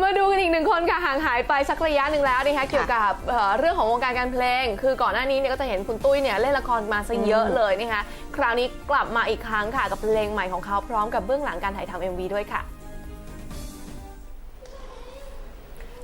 มาดูกันอีกหนึ่งคนค่ะห่างหายไปสักระยะหนึ่งแล้วนะคะเกี่ยวกับเอ่อเรื่องของวงการการเพลง คือก่อนหน้านี้เนี่ยก็จะเห็นคุณตุ้ยเนี่ยเล่นละครมาซะเยอะเลยนะคะคราวนี้กลับมาอีกครั้งค่ะกับเพลงใหม่ของเขาพร้อมกับเบื้องหลังการถ่ายทำ MV ด้วยค่ะ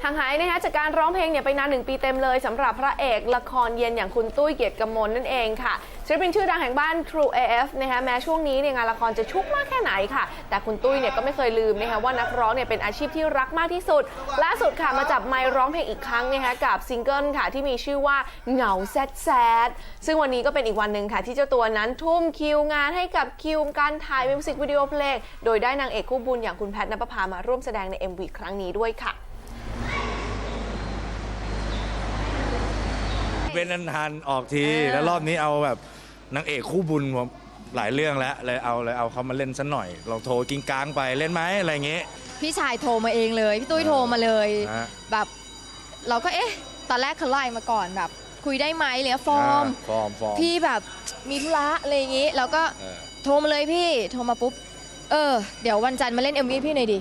างหายนะคะจากการร้องเพลงเนี่ยไปนานหนึ่งปีเต็มเลยสำหรับพระเอกละครเย็นอย่างคุณตุ้ยเกียรติกมลนั่นเองค่ะศิลปินชื่อดังแห่งบ้าน True AF นะคะแม้ช่วงนี้เนี่ยงานละครจะชุกมากแค่ไหนค่ะ แต่คุณตุ้ยเนี่ยก็ไม่เคยลืมนะคะว่านักร้องเนี่ยเป็นอาชีพที่รักมากที่สุด ล่าสุดค่ะมาจับไมค์ร้องเพลงอีกครั้งนะคะกับซิงเกิลค่ะที่มีชื่อว่าเหงาแซดแซดซึ่งวันนี้ก็เป็นอีกวันหนึ่งค่ะ ที่เจ้าตัวนั้นทุ่มคิวงานให้กับคิวการถ่ายมิวสิกวิดีโอเพลงโดยได้นางเอกคู่บุญอย่างคุณแพทนภพามาร่วมแสดงใน MV ครั้งนี้ด้วยค่ะ เป็นนันทันออกที แล้วรอบนี้เอาแบบนางเอกคู่บุญผมหลายเรื่องแล้วเลยเอาเลยเอาเขามาเล่นซะหน่อยเราโทรกิ้งกลางไปเล่นไหมอะไรอย่างเงี้ย พี่ชายโทรมาเองเลย พี่ตุ้ยโทรมาเลย ฮะ แบบเราก็เอ๊ะ ตอนแรกเขาไล่มาก่อนแบบ คุยได้ไหมเหลือฟอร์ม ฟอร์มฟอร์ม พี่แบบมีธุระอะไรอย่างงี้ แล้วก็เออ โทรมาเลยพี่โทรมาปุ๊บ เออ เดี๋ยววันจันทร์มาเล่น MV พี่หน่อยดิ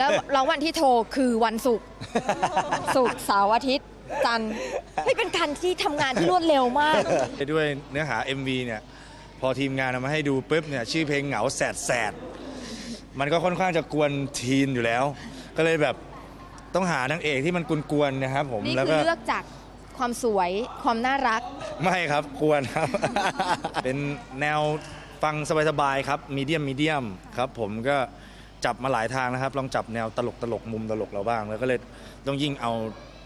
แล้วแล้ววันที่โทรคือวันศุกร์ ศุกร์เสาร์อาทิตย์ จันทร์ไม่เป็นการที่ทำงานที่รวดเร็วมาก ด้วยเนื้อหา MV เนี่ย พอทีมงานเอามาให้ดูปุ๊บเนี่ย ชื่อเพลงเหงาแสดแสดมันก็ค่อนข้างจะกวนทีนอยู่แล้ว ก็เลยแบบต้องหานางเอกที่มันกวนๆนะครับผมนี่แล้วคืก็อเลือกจากความสวยความน่ารัก ไม่ครับกวนครับ เป็นแนวฟังสบายๆครับมีเดียมมีเดียมครับ ผมก็จับมาหลายทางนะครับ ลองจับแนวตลกตลกๆมุมตลกเราบ้าง แล้วก็เลยต้องยิ่งเอา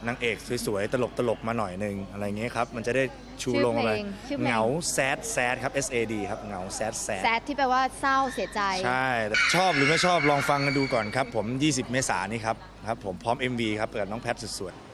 นางเอกสวยๆตลกตลกๆ มาหน่อยหนึ่งอะไรเงี้ยครับ มันจะได้ชูชื่อลงอะไรเพลงชื่อเพลง เหงาแซดแซดครับ S A D ครับเหงาแซดแซดแซดที่แปลว่าเศร้าเสียใจ ใช่ชอบหรือไม่ชอบลองฟังกันดูก่อนครับ ผม 20 เมษายนนี้ครับครับผมพร้อม MV ครับเปิดน้องแพทสุดๆ